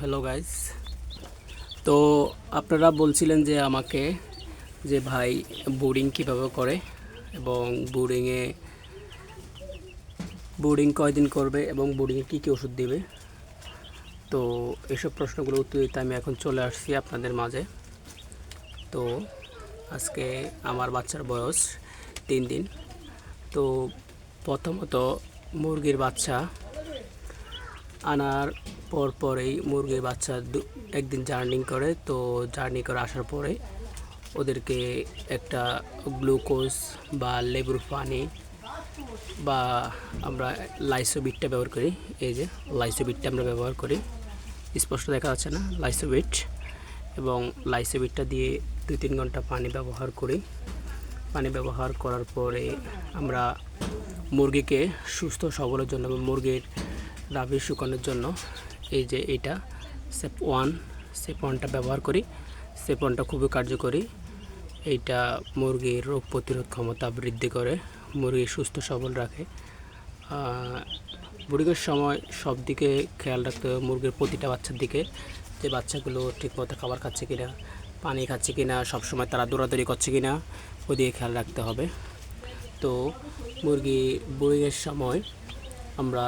Hello guys তো আপনারা বলছিলেন যে আমাকে যে ভাই বোর্ডিং কীভাবে করে এবং বোর্ডিংয়ে বোর্ডিং কয়দিন করবে এবং বোর্ডিংয়ে কী কী ওষুধ দিবে? তো এসব প্রশ্নগুলো উত্তর দিতে আমি এখন চলে আসছি আপনাদের মাঝে। তো আজকে আমার বাচ্চার বয়স তিন দিন। তো প্রথমত মুরগির বাচ্চা আনার পর পরেই মুরগির বাচ্চা একদিন জার্নিং করে, তো জার্নি করে আসার পরে ওদেরকে একটা গ্লুকোজ বা লেবুর পানি বা আমরা লাইসোবিটটা ব্যবহার করি। এই যে লাইসোবিটটা আমরা ব্যবহার করি। স্পষ্ট দেখা যাচ্ছে না, লাইসোবিট। এবং লাইসোবিটটা দিয়ে দুই তিন ঘণ্টা পানি ব্যবহার করি। পানি ব্যবহার করার পরে আমরা মুরগিকে সুস্থ, সবলের জন্য মুরগির রাবি শুকানোর জন্য এই যে এটা সেপ ওয়ান সেপ ওয়ানটা ব্যবহার করি। সেপ ওয়ানটা খুবই কার্যকরী। এইটা মুরগির রোগ প্রতিরোধ ক্ষমতা বৃদ্ধি করে, মুরগি সুস্থ, সবল রাখে। বুড়িগের সময় সব দিকে খেয়াল রাখতে হবে মুরগির প্রতিটা বাচ্চার দিকে, যে বাচ্চাগুলো ঠিকমতো খাবার খাচ্ছে কিনা, পানি খাচ্ছে কিনা, সবসময় তারা দৌড়াদৌড়ি করছে কিনা ওদিকে খেয়াল রাখতে হবে। তো মুরগি বুড়িংয়ের সময় আমরা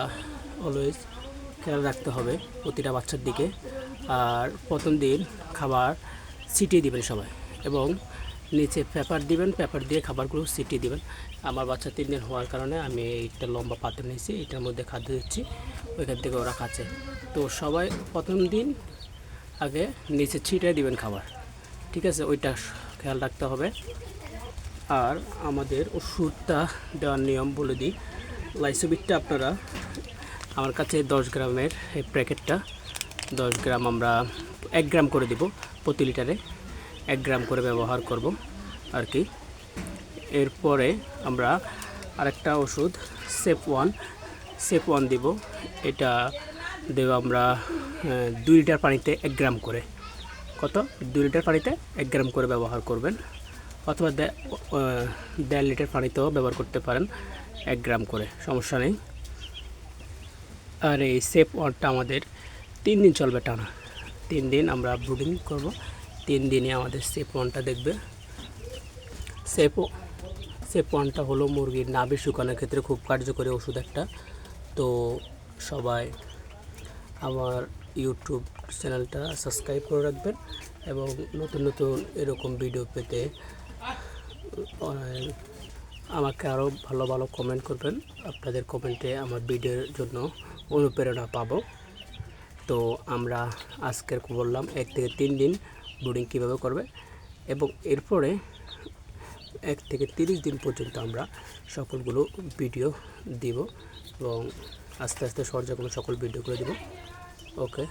অলওয়েজ খেয়াল রাখতে হবে প্রতিটা বাচ্চার দিকে। আর প্রথম দিন খাবার ছিটিয়ে দিবেন সবাই এবং নিচে পেপার দিবেন, পেপার দিয়ে খাবারগুলো ছিটিয়ে দিবেন। আমার বাচ্চা তিন দিন হওয়ার কারণে আমি এইটা লম্বা পাত্র নিয়েছি, এটার মধ্যে খাদ্য দিচ্ছি, ওইখান থেকে ওরা খাচ্ছে। তো সবাই প্রথম দিন আগে নিচে ছিটিয়ে দিবেন খাবার, ঠিক আছে? ওইটা খেয়াল রাখতে হবে। আর আমাদের ওষুধটা দেওয়ার নিয়ম বলে দিই। লাইসোবিটটা আপনারা আমার কাছে দশ গ্রামের এই প্যাকেটটা, দশ গ্রাম আমরা এক গ্রাম করে দিব প্রতি লিটারে, এক গ্রাম করে ব্যবহার করব আর কি। এরপরে আমরা আরেকটা ওষুধ সেপ ওয়ান সেপ ওয়ান দিব। এটা দেব আমরা দুই লিটার পানিতে এক গ্রাম করে। কত? দুই লিটার পানিতে এক গ্রাম করে ব্যবহার করবেন। অথবা দেড় লিটার পানিতেও ব্যবহার করতে পারেন, এক গ্রাম করে। সমস্যা নেই। আর এই সেপ ওয়ানটা আমাদের তিন দিন চলবে টানা। তিন দিন আমরা ব্রুডিং করব। তিন দিনে আমাদের সেপ ওয়ানটা দেখবে। সেপ সেপ ওয়ানটা হলো মুরগির নাভি শুকানোর ক্ষেত্রে খুব কার্যকরী ওষুধ একটা। তো সবাই আমার ইউটিউব চ্যানেলটা সাবস্ক্রাইব করে রাখবেন এবং নতুন নতুন এরকম ভিডিও পেতে আমাকে আরও ভালো ভালো কমেন্ট করবেন। আপনাদের কমেন্টে আমার ভিডিওর জন্য অনুপ্রেরণা পাবো। তো আমরা আজকের বললাম, এক থেকে তিন দিন বোর্ডিং কীভাবে করবে এবং এরপরে এক থেকে তিরিশ দিন পর্যন্ত আমরা সকলগুলো ভিডিও দিব এবং আস্তে আস্তে সরজাগুলো সকল ভিডিওগুলো দিব। ওকে?